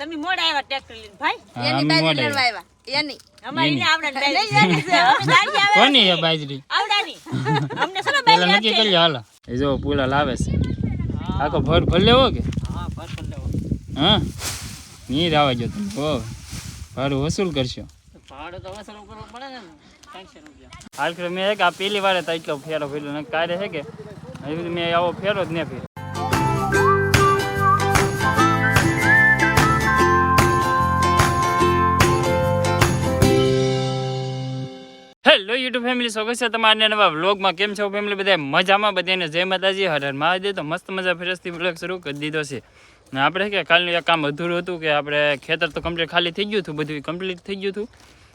તમે મોડા આવ્યા ટ્રેક્ટર લઈને ભાઈ? એની બાજરી લેવા આવ્યા એની. અમારી ને આવડા બાજરી. અમે દાઢી આવે કોની છે બાજરી? આવડાની. અમને શું પેલા નક્કી કરી લો એ જો પૂલા લાવે છે. આખો ભર ભર લેવો કે? હા નહીં રાવા જો તમે. હો. ભાડું વસૂલ કરશો. હાલ કે મેં એક આ પેલી વારે તો એટલો ફેરો ફેરો ને કારે છે કે? હજી મેં આવો ફેરો જ નહીં ફેર હેલો યુટ્યુબ ફેમિલી સ્વાગત છે તમારા નવા વ્લોગમાં કેમ છો ફેમિલી બધા મજામાં બધાને જય માતાજી, હર હર મહાદેવ. તો મસ્ત મજા ફેરસથી વ્લોગ શરૂ કરી દીધો છે. ને આપણે કે કાલનું એક કામ અધૂરું હતું કે આપણે ખેતર તો કમ્પ્લીટ ખાલી થઈ ગયું હતું, બધું કમ્પ્લીટ થઈ ગયું હતું.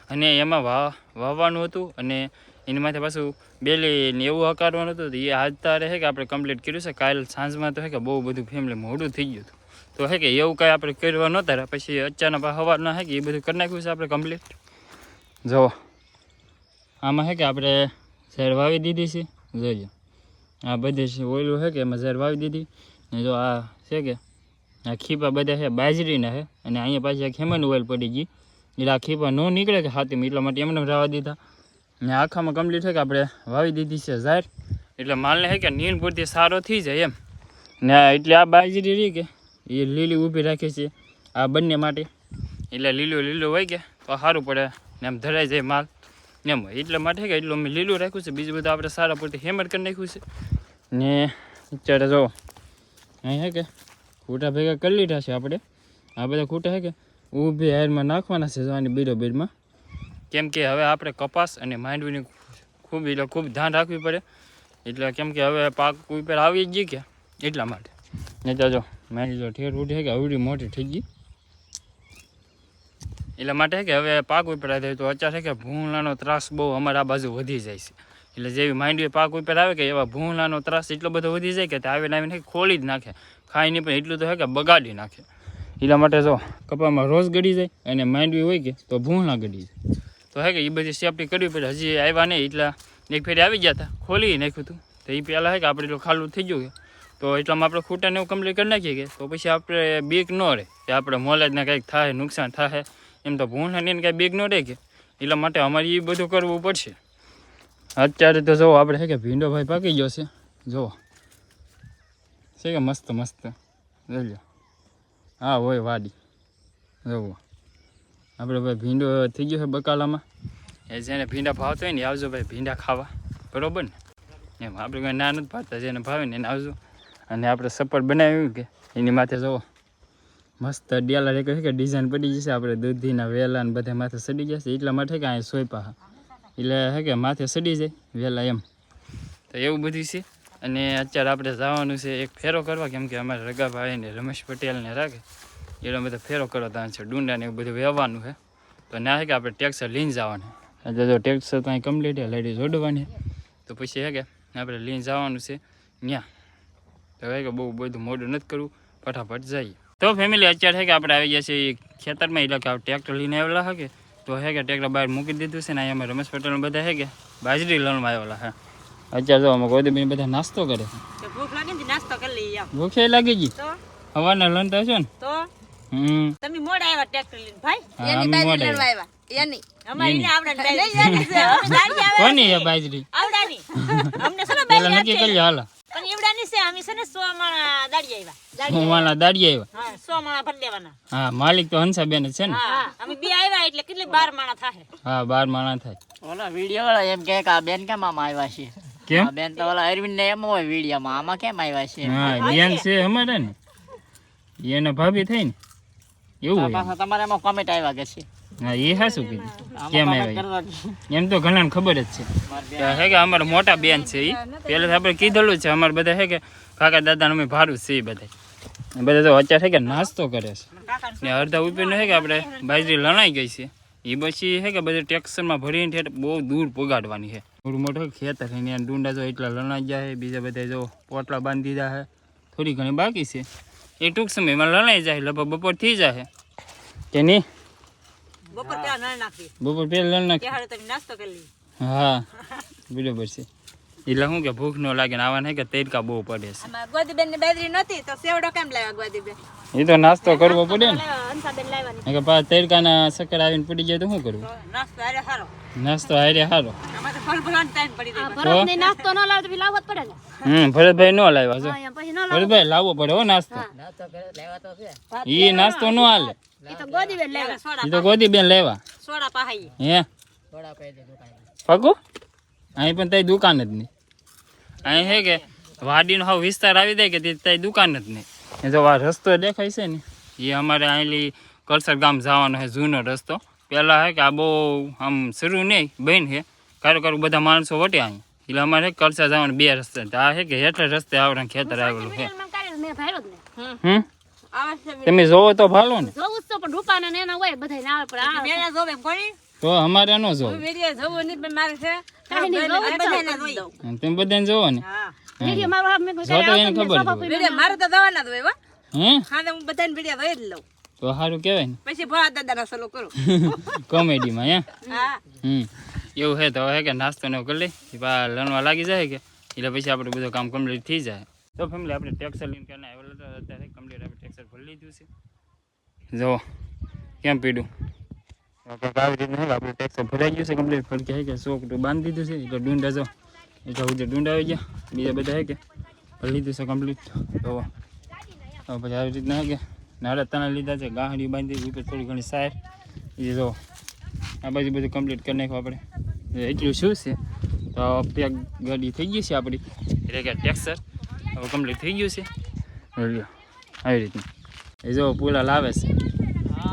અને એમાં વાહ વાવવાનું હતું અને એની માથે પાછું બેલી ને એવું હકારવાનું હતું. એ આજ રહે કે આપણે કમ્પ્લીટ કર્યું છે. કાલ સાંજમાં તો હે કે બહુ બધું ફેમિલી મોડું થઈ ગયું હતું. તો હે કે એવું કાંઈ આપણે કરવા નહોતા. પછી અચાનક હવારના હે કે એ બધું કરી નાખ્યું છે આપણે કમ્પ્લીટ જુઓ. આમાં છે કે આપણે ઝેર વાવી દીધી છે? જોજો. આ બધી છે ઓયલું છે કે એમાં ઝેર વાવી દીધી. ને જો આ છે કે, આ ખીપા બધા છે બાજરીના છે અને અહીંયા પાછી ખેમાની ઓઇલ પડી ગઈ એટલે આ ખીપા ન નીકળે કે હાથીમાં એટલા માટે એમને રાવા દીધા. ને આખામાં કમ્પ્લીટ છે કે આપણે વાવી દીધી છે ઝાર. એટલે માલને છે કે નીંદ પૂરતી સારો થઈ જાય એમ. ને એટલે આ બાજરી રહી કે, એ લીલી ઊભી રાખી છે આ બંને માટે. એટલે લીલું લીલું હોય કે, તો સારું પડે ને એમ ધરાઈ જાય માલ. એમ એટલા માટે કે એટલું અમે લીલું રાખ્યું છે. બીજું બધું આપણે સારા પૂરતી હેમર કરી નાખ્યું છે. ને અત્યારે જો અહીં હે કે, ખૂટા ભેગા કરી લીધા છે આપણે. આ બધા ખૂટા હે કે, ઊભી હાયરમાં નાખવાના છે આની બીડો બીડમાં કેમ કે હવે આપણે કપાસ અને માંડવીની ખૂબ એટલે ખૂબ ધ્યાન રાખવી પડે. એટલે કેમ કે હવે પાક ઉપર આવી જ ગઈ કે, એટલા માટે. ને તો જો માંડી જો ઠેર ઉઠી કે, આવડી મોટી થઈ ગઈ. એટલા માટે કે હવે પાક ઉપર આવે તો અત્યારે કે ભૂંગળાનો ત્રાસ બહુ અમારા આ બાજુ વધી જાય છે. એટલે જેવી માંડવી પાક ઉપર આવે કે એવા ભૂંગળાનો ત્રાસ એટલો બધો વધી જાય કે તે આવીને આવીને ખોલી જ નાખે. ખાઈ નહીં પણ એટલું તો હે કે બગાડી નાખે. એટલા માટે જો કપામાં રોજ ગળી જાય અને માંડવી હોય કે તો ભૂંગળા ગળી જાય. તો હે કે એ બધી સેફટી કરવી પડે. હજી આવ્યા નહીં એટલા. એક ફેરી આવી ગયા હતા ખોલી નાખ્યું હતું તો એ પહેલાં હે કે આપણે એટલું ખાલું થઈ ગયું કે તો એટલામાં આપણે ખૂટાને એવું કમ્પ્લીટ કરી નાખીએ કે તો પછી આપણે બીક ન રહે. કે આપણે મોલેજને કંઈક થાય, નુકસાન થાય. એમ તો ભૂંડ એને કાંઈ બેગ ન રહે કે. એટલા માટે અમારે એ બધું કરવું પડશે. અત્યારે તો જો આપણે છે કે ભીંડો ભાઈ પાકી ગયો છે. જુઓ છે કે મસ્ત મસ્ત. જોઈ હા, હોય વાડી. જુઓ આપણે ભાઈ ભીંડો થઈ ગયો છે બકાલામાં. એ જેને ભીંડા ભાવતા હોય ને આવજો ભાઈ ભીંડા ખાવા. બરોબર ને? એમ, આપણે કંઈ ના નથી ભાવતા. જેને ભાવે ને એને આવજો. અને આપણે સપર બનાવ્યું કે, એની માથે જુઓ મસ્ત ડેલા રે છે કે ડિઝાઇન પડી જશે. આપણે દૂધીના વેલા ને બધા માથે સડી જશે. એટલા માટે કે અહીંયા સોયપા એટલે હે કે માથે સડી જાય વેલા એમ. તો એવું બધું છે. અને અત્યારે આપણે જવાનું છે એક ફેરો કરવા. કેમ કે અમારે રગાભાઈ ને રમેશ પટેલને રાખે એટલે બધા ફેરો કરવા ત્યાં છે. ડુંડા ને એવું બધું વહેવાનું છે. તો ના હે કે આપણે ટેક્સર લઈને જવાનું. એટલે જો ટેક્સર તો અહીં કમ્પ્લીટ છે લાઈડી જોડવાની તો પછી હે કે આપણે લઈને જવાનું છે ત્યાં તો હે કે બહુ બધું મોડું નથી કરવું. ફટાફટ જઈએ. તો ફેમિલી અત્યારે છે કે આપણે આવી ગયા છીએ ખેતરમાં એટલે કે ટ્રેક્ટર લઈને આવેલા હે કે તો હે કે ટ્રેક્ટર બહાર મૂકી દીધું છે ને અહીંયા અમે રમેશ પટેલ બધા હે કે બાજરી લણવા આવેલા હે અત્યારે તો અમે ગોદીબેન બધા નાસ્તો કરે ભૂખ લાગી ને નાસ્તો કરી લઈએ ભૂખે લાગી ગઈ. હવાના લણતા છો ને? તો? હમ. તમે મોડા આવ્યા ટ્રેક્ટર લઈને. ભાઈ? એની બાજરી મોડા આવ્યા. એની. અમારી ને આવડા ને બાજરી. અમે દાઢી આવે કોની છે બાજરી? આવડાની. અમને બાજરી નક્કી? કરી હાલો. પણ એવડાની છે અમે છે ને સો માણા દાડી આવ્યા દાડી આવ્યા હા સો માણા ભરી દેવાના. હા માલિક તો હંસાબેન બેન છે ને? હા અમે બે આવ્યા એટલે કેટલી બાર માણા થાય હા બાર માણા થાય. ઓલા વીડિયો વાળા એમ કે આ બેન કેમ આમાં આવ્યા છે? કેમ? બેન તો ઓલા અરવિંદ ને એમ હોય વિડીયોમાં આમાં કેમ આવ્યા છે? હા બેન છે. અમારે ને. એના ભાભી થઈ ને એવું પાછા તમારે એમાં કોમેન્ટ આવ્યા કે છે? હા એ હા શું કીધું કેમ આવ્યા? એમ તો ઘણાને ખબર જ છે. હે કે અમારા મોટા બેન છે એ પહેલા આપણે કીધેલું છે અમારે બધા હે કે કાકા દાદા અમે ભાડું છે બધા. બધા તો અત્યારે હે કે નાસ્તો કરે છે. ને અડધા ઉપર હે કે આપણે બાજરી લણાઈ ગઈ છે. એ પછી હે કે બધા ટેક્સરમાં ભરીને ઠેઠ બહુ દૂર પોગાડવાની છે થોડું મોટું ખેતર છે ને ડુંડા જો એટલા લણાઈ જાય બીજા બધા જો પોટલા બાંધી દીધા છે થોડી ઘણી બાકી છે. એ ટૂંક સમયમાં લણાઈ જાય લગભગ બપોર થઈ જાય કે નહીં? બપોર પેલા નળ નાખી. બપોર પહેલા નળ નાખી. ત્યારે તમે નાસ્તો કરી લી હા બરાબર છે. એટલે શું કે ભૂખ ન લાગે ને આવા નહીં કે તેડકા બહુ પડે છે. આમાં ગોદીબેનની બેદરી નહોતી તો સેવડો કેમ લાવ્યા ગોદીબેન? એ તો નાસ્તો કરવો પડે ને. હંસાબેન લાવવાની કે પાછા તેડકાના સકર આવીને પડી જાય તો શું કરવું? નાસ્તો અરે હારો. નાસ્તો હારે સારો અમારે ફળ ફળવાનો ટાઈમ પડી જાય ભરતને નાસ્તો ન લાવતો લાવવો પડે ને. હમ ભરતભાઈ ન લાવ્યા છો ન ભરતભાઈ લાવવો પડે હો નાસ્તો. ઈ નાસ્તો ન હાલે. એ તો ગોદી બેન લેવા સોડા એ હે? સોડા પાહાઈ હે પગું અહીં પણ તઈ દુકાન જ નહીં. અહીં છે કે વાડીનો હાવ વિસ્તાર આવી જાય કે તે તઈ દુકાન જ નહીં. એ જો આ રસ્તો દેખાય છે ને એ અમારે અહીંલી કલસર ગામ જવાનો છે જૂનો રસ્તો. પહેલાં હે કે આ બહુ આમ શરૂ નહીં બન હે. કારો કારો બધા માણસો વટે અહીં એટલે અમારે કલસર જવાનું બે રસ્તે છે. આ હે કે હેઠળ રસ્તે આવડે ખેતર આવેલું છે મેં કાઢ્યું, મેં ભાયરો જ ને હમ? તમે જોવો તો ભાલો ને. જોવું તો પણ રૂપાના ને એના હોય બધાય ના આવે પણ આ મેળા જોવે કોની તો અમારે ન જોવું. વીડિયો જોવો નહીં પણ મારે છે. કાંઈ નહીં, જોવું જ બધાને જોઈ. દઉં તમે બધાને જોવો ને. હા. વીડિયો મારો તો એને ખબર નહીં, જ હોય. સ્વભાવ વીડિયો મારે તો જવાના જ હોય હો. હે? હા તો હું બધાને વીડિયો જોઈ જ લઉં. તો સારું કહેવાય ને. પછી ભોળા દાદાના સલો કરું. કોમેડીમાં હે? હા. હમ. એવું હે તો હવે કે નાસ્તો ને કરી લઈ બા લણવા લાગી જાય કે? એટલે પછી આપણે બધું કામ કમ્પ્લીટ થઈ જાય. તો ફેમિલી આપણે ટેક્સ લઈને કે ના તો અત્યારે ટેક્સર ભરી લીધું છે. જો કેમ પીડું આવી આપણે ભરાઈ ગયું છે કમ્પ્લીટ ફરકે હે કે શોક તો બાંધી દીધું છે એટલે ડુંડા જો. એટલે સુધી ડુંડા આવી ગયા. બીજા બધા હે કે ભરી લીધું છે કમ્પ્લીટ તો પછી આવી રીતના હે કે નાડા તણા લીધા છે ગાહડી બાંધી ઉપર થોડી ઘણી સાર. એ જો આ બાજુ બધું કમ્પ્લીટ કરી નાખ્યું આપણે. એટલું શું છે? તો પેક ગાડી થઈ ગઈ છે આપણી. એટલે કે ટેક્સર. હવે કમ્પ્લીટ થઈ ગયું છે. આવી રીતનું. એ જો પુલા લાવે છે.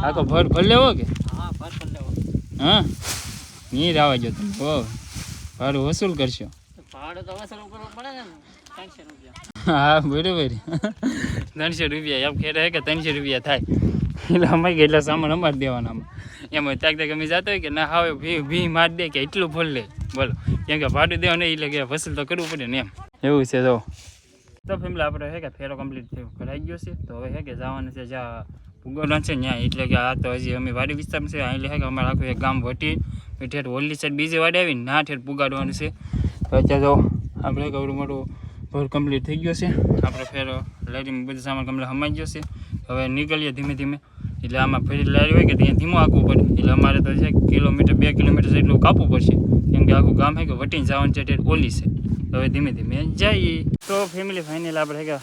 આખો ભર ભર લેવો કે? હા નહીં રાવા જો તમે. હો. ભાડું વસૂલ કરશો. હા બરોબર. ત્રણસો રૂપિયા. એમ ખેડે કે ત્રણસો રૂપિયા થાય. એટલે અમારે કે એટલા સામાન અમારે દેવાના આમાં. એમાં ત્યાં ત્યાંક અમે જતા હોય કે ના હવે ભી ભી માર દે કે એટલું ભર લે. બોલો. કેમ કે ભાડું દેવા નહીં એટલે કે વસૂલ તો કરવું પડે ને એમ. એવું છે તો. તો ફેમિલી, આપણે હે કે ફેરો કમ્પ્લીટ કરાઈ ગયો છે. તો હવે હે કે જવાનું છે જ્યાં ભૂગોળણ છે ત્યાં એટલે કે આ તો હજી અમે વાડી વિસ્તારમાં છે અહીં હે કે અમારે આખું એક ગામ વટી ઠેર ઓલી સાઈડ બીજી વાડી આવીને ના ઠેઠ પુગાડવાનું છે. તો અત્યારે તો આપણે કવડું મોટું ભર કમ્પ્લીટ થઈ ગયો છે. આપણે ફેરો લારીમાં બધું સામાન કમ્પ્લીટ હમાઈ ગયો છે. હવે નીકળીએ ધીમે ધીમે. એટલે આમાં ફેરી લારી હોય કે ત્યાં ધીમું આખવું પડે. એટલે અમારે તો છે કિલોમીટર, બે કિલોમીટર જેટલું કાપવું પડશે. કેમ કે આખું ગામ છે કે વટીને જવાનું છે ઠેર ઓલી છે તો હવે ધીમે ધીમે જઈએ. તો ફેમિલી ફાઇનલ આપણે કે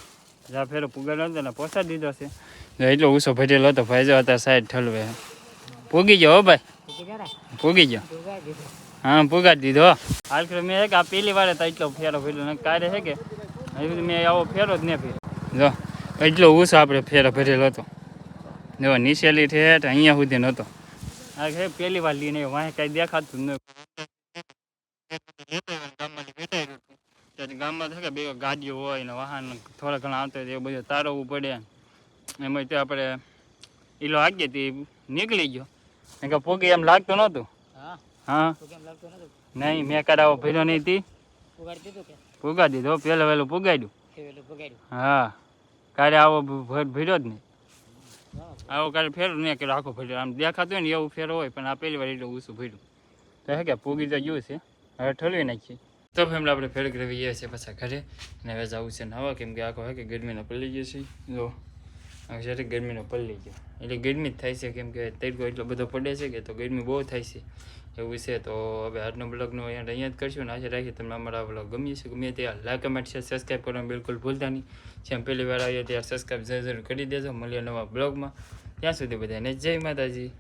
જ્યાં ફેરો પુગાડો હતો ને પહોંચાડી દીધો છે. એટલો ઉસો ભરેલો હતો ભાઈ જો અત્યારે સાઈડ ઠલવે. પૂગી ગયો ભાઈ. પૂગી ગયો. હા પુગાડી દીધો. હાલ ખરે મેં કે આ પહેલી વાર તો એટલો ફેરો ફેરો ને કારે છે કે હજી મેં આવો ફેરો જ નહીં ફેરો જો એટલો ઉસો આપણે ફેરો ભરેલો હતો. જો નીચેલી ઠેઠ અહીંયા સુધી નહોતો આ પેલી પહેલી વાર લઈને વાંહે કાંઈ દેખાતું જ ગામમાં થાય કે બે ગાડીઓ હોય ને વાહન થોડા ઘણા આવતા હોય એ બધું તારવવું પડે. એમાં તે આપણે ઈલો આગીએ તે નીકળી ગયો. કારણ કે પોગી એમ લાગતું નહોતું. હા? નહીં મેં કરાવો ભર્યો નહીં તી. પુગા દીધો પેલો વહેલું પુગાડ્યું. હા. કારે આવો ભર ભર્યો જ નહીં. આવો કાલે ફેરો નહીં કે આખો ભર્યો. આમ દેખાતું હોય ને એવું ફેરો હોય પણ આ પહેલી વાર એટલું ઊંચું ભર્યું. તો હે કે પૂગી તો ગયું છે. હવે ઠલવી નાખીએ. તો ફેમિલી આપણે ફેર કરવી ગયા છીએ પાછા ઘરે. અને હવે જવું છે નવા કેમ કે આખો હે કે ગરમીનો પલ્લી ગયો છે. જો. જ્યારે ગરમીનો પલ્લી ગયો. એટલે ગરમી જ થાય છે કેમ કે તડકો એટલો બધો પડે છે કે તો ગરમી બહુ થાય છે. એવું છે તો હવે આજનો બ્લોગનો અહીંયા અહીંયા જ કરશું ને આજે રાખીએ તમને અમારા બ્લોગ ગમીએ છે ગમે ત્યાં લાઈક કમેન્ટ છે સબસ્ક્રાઈબ કરવાનું બિલકુલ ભૂલતા નહીં. જેમ પહેલી વાર આવીએ ત્યારે સબસ્ક્રાઈબ જરૂર કરી દેજો મળીએ નવા બ્લોગમાં. ત્યાં સુધી બધાને જય માતાજી.